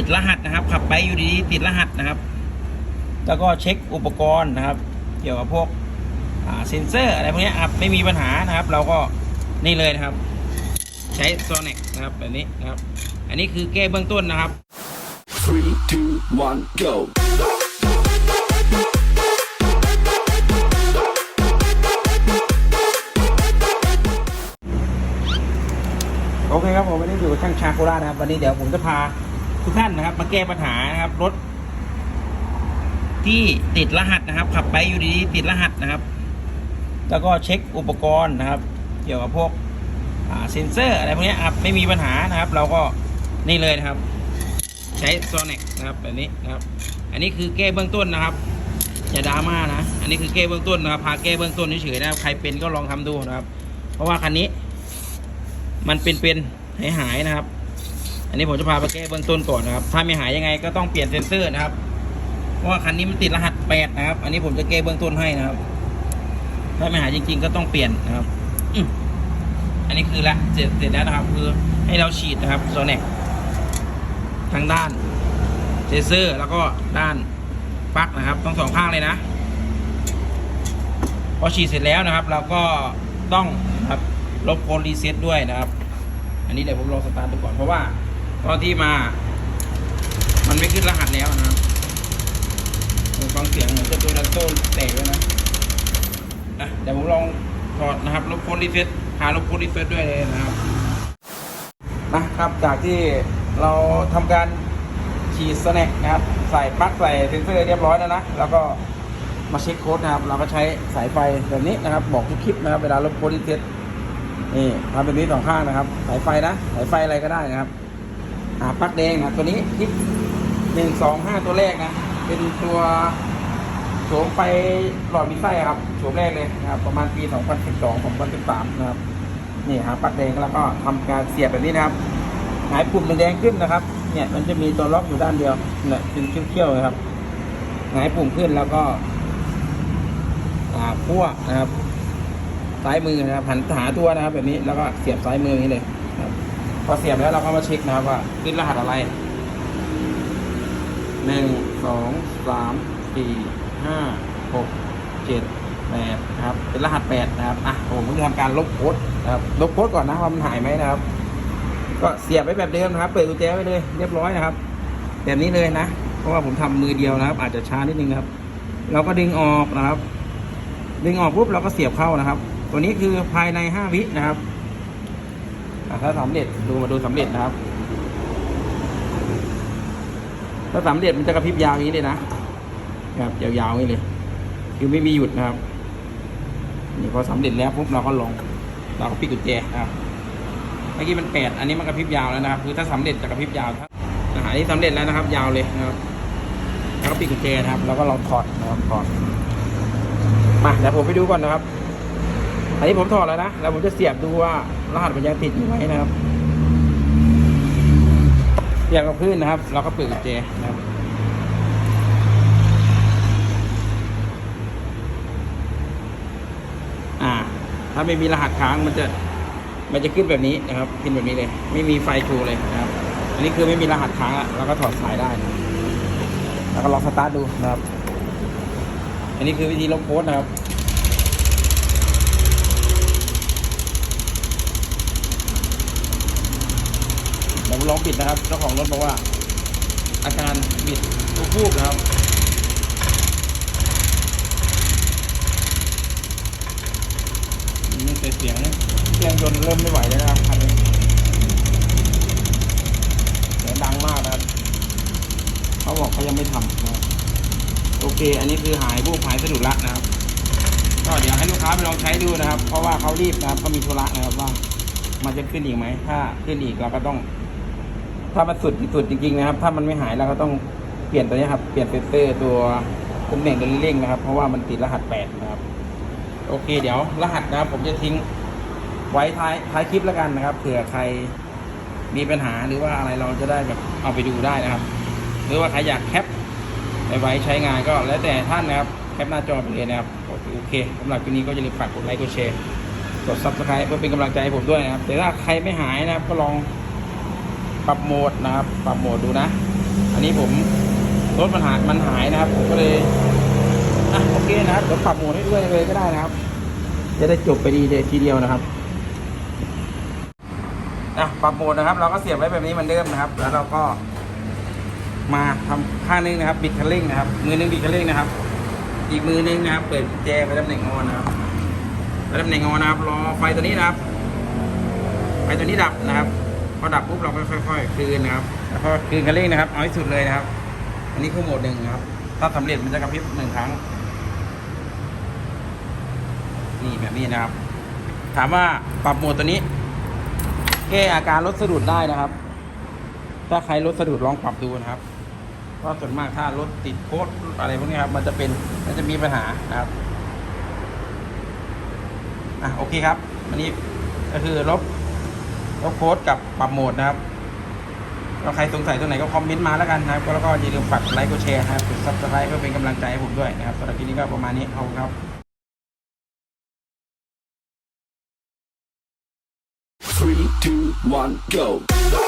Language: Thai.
ติดรหัสนะครับ ขับไปอยู่ดีๆติดรหัสนะครับ แล้วก็เช็คอุปกรณ์นะครับ เกี่ยวกับพวกอ่าเซนเซอร์อะไรพวกเนี้ยครับไม่มีปัญหานะครับ เราก็นี่เลยนะครับ ใช้โซเน็กนะครับแบบนี้นะครับ อันนี้คือแก้เบื้องต้นนะครับ Three, two, one, go. โอเคครับผมวันนี้อยู่กับช่างชาโคราชนะครับ วันนี้เดี๋ยวผมจะพา ทุกท่านนะครับ มาแก้ปัญหานะครับรถ ที่ติดรหัสนะครับ ขับไปอยู่ดีๆติดรหัสนะครับ แล้วก็เช็คอุปกรณ์นะครับ เกี่ยวกับพวกเซนเซอร์อะไรพวกนี้ครับไม่มีปัญหานะครับ เราก็นี่เลยนะครับ ใช้โซเน็กนะครับแบบนี้นะครับ อันนี้คือแก้เบื้องต้นนะครับอย่าดราม่านะ อันนี้คือแก้เบื้องต้นนะครับ พาแก้เบื้องต้นเฉยๆนะครับ ใครเป็นก็ลองทำดูนะครับ เพราะว่าคันนี้ มันเป็นเป็นหายหายๆนะครับ อันนี้ผมจะพาไปแก้เบื้องต้นก่อนนะครับ ถ้าไม่หายยังไงก็ต้องเปลี่ยนเซนเซอร์นะครับ เพราะว่าคันนี้มันติดรหัสแปดนะครับ อันนี้ผมจะแก้เบื้องต้นให้นะครับ ถ้าไม่หายจริง ๆ ก็ต้องเปลี่ยนนะครับอันนี้คือละเสร็จเสร็จแล้วนะครับ คือให้เราฉีดนะครับโซเน็กทั้งด้านเซนเซอร์ แล้วก็ด้านปลั๊กนะครับต้งสองข้างเลยนะ พอฉีดเสร็จแล้วนะครับ เราก็ต้องนะครับลบโคนรีเซ็ตด้วยนะครับ อันนี้เดี๋ยวผมลองสตาร์ทดูก่อนเพราะว่า ตอนที่มา มันไม่ขึ้นรหัสแล้วนะครับผมฟังเสียงเหมือนจะตัวดันโซ่แตกแล้วนะนะเดี๋ยวผมลองถอดนะครับลบโคนรีเซ็ตหาลบโคนรีเซ็ตด้วยเลยนะครับนะครับจากที่เราทำการฉีดสแน็คนะครับ ใส่ปลั๊กใส่เซนเซอร์เรียบร้อยแล้วนะแล้วก็มาเช็คโค้ดนะครับ เราก็ใช้สายไฟแบบนี้นะครับ บอกทุกคลิปนะครับ เวลาลบโค้ดที่เซ็ตนี่ทำแบบนี้สองข้างนะครับ สายไฟนะ สายไฟอะไรก็ได้นะครับ อ่าปลั๊กแดงนะตัวนี้คลิปหนึ่งสองห้าตัวแรกนะ เป็นตัวโฉมไฟหลอดมีไส้ครับโฉมแรกเลยนะครับ ประมาณปี 2012 2013 นะครับ นี่หาปลั๊กแดงแล้วก็ทำการเสียบแบบนี้นะครับ หายปุ่มมันแดงขึ้นนะครับ เนี่ยมันจะมีตัวล็อกอยู่ด้านเดียวเนี่ยเป็นเขี้ยวๆนะครับ หายปุ่มขึ้นแล้วก็อ่าขั้วนะครับ ซ้ายมือนะครับหันหาตัวนะครับ แบบนี้แล้วก็เสียบซ้ายมืออย่างนี้เลย พอเสียบแล้วเราก็มาเช็คนะครับว่าขึ้นรหัสอะไรหนึ่งสองสามสี่ห้าหกเจ็ดแปดนะครับ เป็นรหัสแปดนะครับอะผมจะทำการลบโค้ดนะครับลบโค้ดก่อนนะว่ามันหายไหมนะครับ ก็เสียบไว้แบบเดิมนะครับ เปิดกุญแจไว้เลยเรียบร้อยนะครับ แบบนี้เลยนะ เพราะว่าผมทำมือเดียวนะครับ อาจจะช้านิดนึงนะครับ เราก็ดึงออกนะครับ ดึงออกปุ๊บเราก็เสียบเข้านะครับ ตัวนี้คือภายในห้าวินะครับ ถ้าสำเร็จดูมาดูสำเร็จนะครับ ถ้าสำเร็จมันจะกระพริบยาวอย่างนี้เลยนะครับยาวๆอย่างนี้เลย คือไม่มีหยุดนะครับนี่พอสำเร็จแล้วปุ๊บเราก็ลง เราก็ปิดกุญแจนะครับเมื่อกี้มันแปดอันนี้มันกระพริบยาวแล้วนะครับ คือถ้าสำเร็จจะกระพริบยาวถ้าอาหารนี้สำเร็จแล้วนะครับ ยาวเลยนะครับแล้วก็ปิดกุญแจนะครับ แล้วก็เราถอดนะครับถอดมาเดี๋ยวผมไปดูก่อนนะครับ อันนี้ผมถอดแล้วนะ แล้วผมจะเสียบดูว่ารหัสมันยังติดอยู่ไหมนะครับเสียบกับพื้นนะครับ เราก็เปิดกุญแจนะครับอ่า ถ้าไม่มีรหัสค้างมันจะ มันจะขึ้นแบบนี้นะครับขึ้นแบบนี้เลย ไม่มีไฟชูเลยนะครับ อันนี้คือไม่มีรหัสค้างอะเราก็ถอดสายได้นะแล้วก็ลองสตาร์ทดูนะครับ อันนี้คือวิธีลบโค้ดนะครับ เดี๋ยว ผมลองปิดนะครับเจ้าของรถบอกว่า อาการบิดฟูบๆนะครับนี่เสียงเครื่องยนต์เริ่มไม่ไหวแล้วนะครับคันนี้เสียงดังมากนะครับเขาบอกเขายังไม่ทำนะโอเค อันนี้คือหายบูบหายสะดุดละนะครับก็เดี๋ยวให้ลูกค้าไปลองใช้ดูนะครับ เพราะว่าเขารีบนะครับเขามีธุระนะครับว่า มันจะขึ้นอีกไหม ถ้าขึ้นอีกเราก็ต้อง ถ้ามันสุดสุดจริงๆนะครับ ถ้ามันไม่หายเราก็ต้องเปลี่ยนตัวนี้ครับ เปลี่ยนเซนเซอร์ตัวตำแหน่งตัวเร่งนะครับ เพราะว่ามันติดรหัสแปดนะครับ โอเค เดี๋ยวรหัสนะครับ ผมจะทิ้งไว้ท้ายท้ายคลิปแล้วกันนะครับ เผื่อใครมีปัญหาหรือว่าอะไรเราจะได้แบบเอาไปดูได้นะครับ หรือว่าใครอยากแคปไปไว้ใช้งานก็แล้วแต่ท่านนะครับ แคปหน้าจอไปเลยนะครับ โอเคสำหรับคลิปนี้ก็อย่าลืมฝากกดไลค์กดแชร์กด subscribe เพื่อเป็นกำลังใจให้ผมด้วยนะครับ แต่ถ้าใครไม่หายนะครับก็ลอง ปรับโหมดนะครับ ปรับโหมดดูนะ อันนี้ผมรถมันหายมันหายนะครับ ผมก็เลยอะโอเคนะครับเดี๋ยวปรับโหมดให้ด้วยเลยก็ได้นะครับ จะได้จบไปดีเดทีเดียวนะครับอะปรับโหมดนะครับ เราก็เสียบไว้แบบนี้เหมือนเดิมนะครับ แล้วเราก็มาทำข้างนึงนะครับ บิดคันเร่งนะครับ มือนึงบิดคันเร่งนะครับ อีกมือนึงนะครับ เปิดกุญแจไปตำแหน่งออนนะครับไปตำแหน่งออนนะครับรอไฟตัวนี้นะครับไฟตัวนี้ดับนะครับ พอดับปุ๊บเราก็ค่อยๆคืนนะครับแล้วก็คืนคันเร่งนะครับเอาให้สุดเลยนะครับ อันนี้คือโหมดหนึ่งครับ ถ้าสำเร็จมันจะกระพริบหนึ่งครั้ง นี่แบบนี้นะครับ ถามว่าปรับโหมดตัวนี้ แก้อาการรถสะดุดได้นะครับ ถ้าใครรถสะดุดลองปรับดูนะครับเพราะส่วนมากถ้ารถติดโค้ดอะไรพวกนี้ครับ มันจะเป็นมันจะมีปัญหานะครับอะโอเคครับ อันนี้ก็คือลบ ลบโค้ดกับปรับโหมดนะครับก็ใครสงสัยตรงไหนก็คอมเมนต์มาแล้วกันนะครับ แล้วก็อย่าลืมฝากไลค์กดแชร์นะครับกดซับสไครต์เพื่อเป็นกำลังใจให้ผมด้วยนะครับสำหรับคลิปนี้ก็ประมาณนี้เอบคุณครับ Three, two, one, go.